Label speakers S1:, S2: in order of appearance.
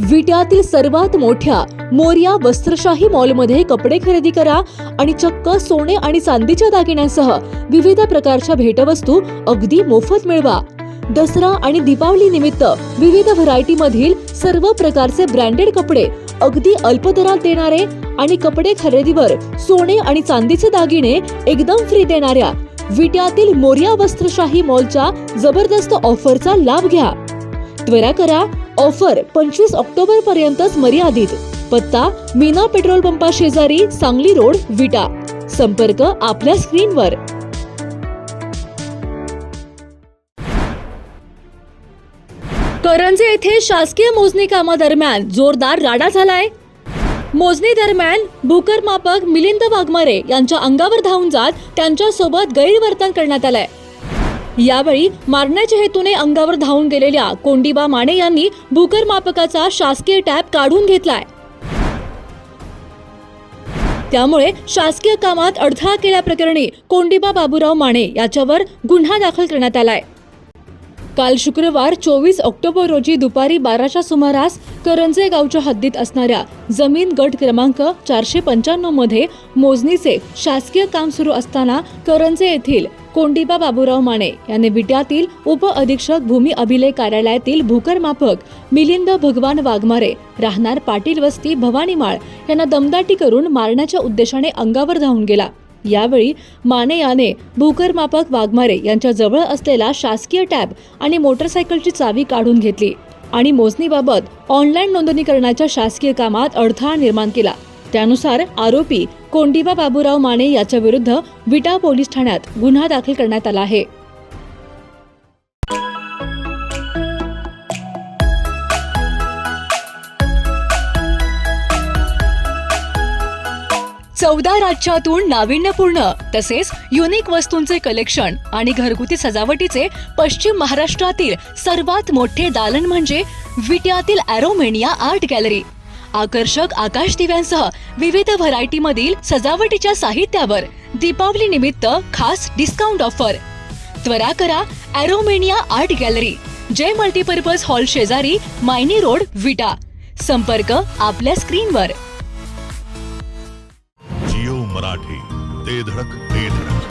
S1: विट्यातील सर्वात मोठ्या मोर्या वस्त्रशाही मॉलमध्ये कपडे खरेदी करा आणि चक्क सोने आणि चांदीच्या दागिन्यांसह विविध प्रकारच्या भेटवस्तू अगदी मोफत मिळवा. दसरा आणि दीपावली निमित्त विविध व्हरायटी मधील सर्व प्रकारचे ब्रँडेड कपडे अगदी अल्प दरात देणारे आणि कपडे खरेदीवर सोने आणि चांदीचे दागिने एकदम फ्री देणाऱ्या विट्यातील मोर्या वस्त्रशाही मॉलच्या जबरदस्त ऑफरचा लाभ घ्या. त्वरा करा ऑफर पंचवीस ऑक्टोबर पर्यंतच मर्यादित. पत्ता मीना पेट्रोल पंपा शेजारी सांगली रोड विटा. संपर्क आपल्या स्क्रीनवर. करंजे येथे शासकीय मोजणी कामादरम्यान जोरदार राडा झालाय. मोजणी दरम्यान भूकर मापक मिलिंद वाघमारे यांच्या अंगावर धावून जात त्यांच्यासोबत गैरवर्तन करण्यात आलंय. यावेळी मारण्याच्या हेतूने अंगावर धावून गेलेल्या कोंडीबा माने यांनी भूकर मापकाचा शासकीय टॅब काढून घेतलाय. त्यामुळे शासकीय कामात अडथळा केल्याप्रकरणी कोंडीबा बाबूराव माने याच्यावर गुन्हा दाखल करण्यात आलाय. काल शुक्रवार चोवीस ऑक्टोबर रोजी दुपारी बाराच्या सुमारास करंजे गावच्या हद्दीत असणाऱ्या जमीन गट क्रमांक चारशे पंच्याण्णवमध्ये मोजणीचे शासकीय काम सुरू असताना करंजे येथील कोंडिबा बाबूराव माने यांनी विट्यातील उप अधीक्षक भूमी अभिलेख कार्यालयातील भूकर माफक मिलिंद भगवान वाघमारे राहणार पाटील वस्ती भवानीमाळ यांना दमदाटी करून मारण्याच्या उद्देशाने अंगावर धावून गेला. यावेळी माने याने भूकरमापक वाघमारे यांच्या जवळ असलेला शासकीय टॅब आणि मोटरसायकलची चावी काढून घेतली आणि मोजणीबाबत ऑनलाईन नोंदणी करण्याच्या शासकीय कामात अडथळा निर्माण केला. त्यानुसार आरोपी कोंडिबा बाबूराव माने याच्या विरुद्ध विटा पोलीस ठाण्यात गुन्हा दाखल करण्यात आला आहे. चौदा राज्यातून नाविन्यपूर्ण तसेच युनिक वस्तूंचे कलेक्शन आणि घरगुती सजावटीचे पश्चिम महाराष्ट्रातील सर्वात मोठे दालन म्हणजे विट्यातील अॅरोमेनिया आर्ट गॅलरी आकर्षक आकाश दिव्यांसह विविध व्हरायटी मधील सजावटीच्या साहित्यावर दीपावली निमित्त खास डिस्काउंट ऑफर त्वरा करा Aromania art gallery Jai multipurpose hall शेजारी मायनी रोड विटा. संपर्क आपल्या स्क्रीनवर
S2: मराठी. ते धडक ते धडक.